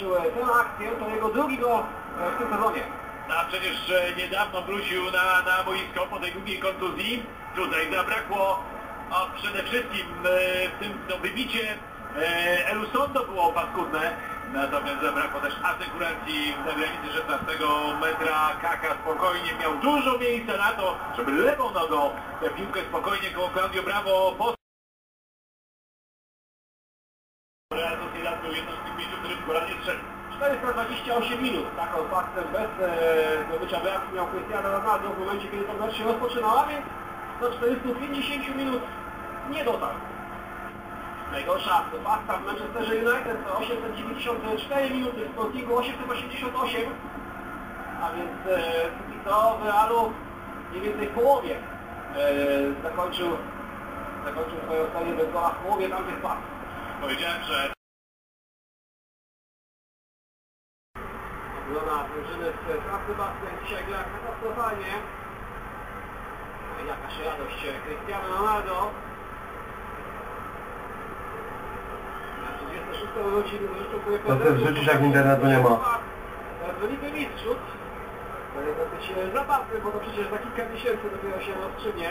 zakończył tę akcję, to jego drugi gol e, w tym sezonie. A przecież niedawno wrócił na, na boisko po tej długiej kontuzji. Tutaj zabrakło a przede wszystkim e, w tym to wybicie e, Elusondo było paskudne. Natomiast zabrakło też asekuracji na granicy 16 metra. Kaka spokojnie miał dużo miejsca na to, żeby lewą nogą tę piłkę spokojnie koło Claudio Bravo po Real Sociedad był jedną gola nie strzelił. 428 minut, taką faktę bez e, zdobycia bramki miał Cristiano Ronaldo w momencie, kiedy to mecz się rozpoczynał, a więc do 450 minut nie dotarł. Najgorsza fakta w Manchesterze United to 894 minuty, w Sportingu 888, a więc e, co w Realu mniej więcej w połowie e, zakończył, zakończył swoją serię bez gola w połowie tamtych fakt. Powiedziałem, że Obrona drużyny z San Sebastian dzisiaj gra katastrofalnie. Jakaś radość Cristiano Ronaldo. Na 36 urodziny życzę sobie To ty życzysz, jak internetu nie ma. Dzwonimy mistrzów. To jest dosyć e, zabawne, bo to przecież za kilka miesięcy dopiero się rozstrzygnie.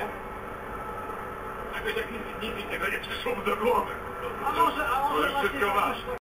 jakoś tak nic, nic innego nie przyszło mu do głowy. A może, a może Może właśnie